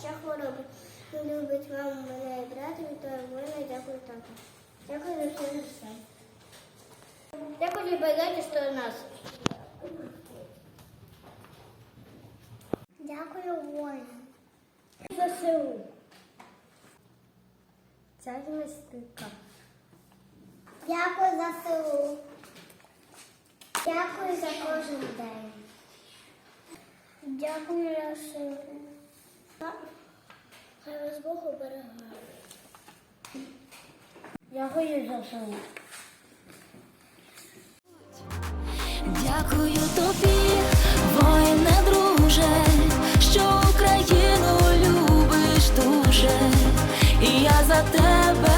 ще хвороби. Він любить маму, мене і брата, від того воїна, дякую тато. Дякую за все за все. Дякую за що у нас. Дякую воїнам. За силу. Ця мистика. Дякую за силу. Дякую за кожен день. Дякую за силу хай вас Бог оберігає. Дякую за все. Дякую тобі, воїне, друже, що Україну любиш дуже, і я за тебе.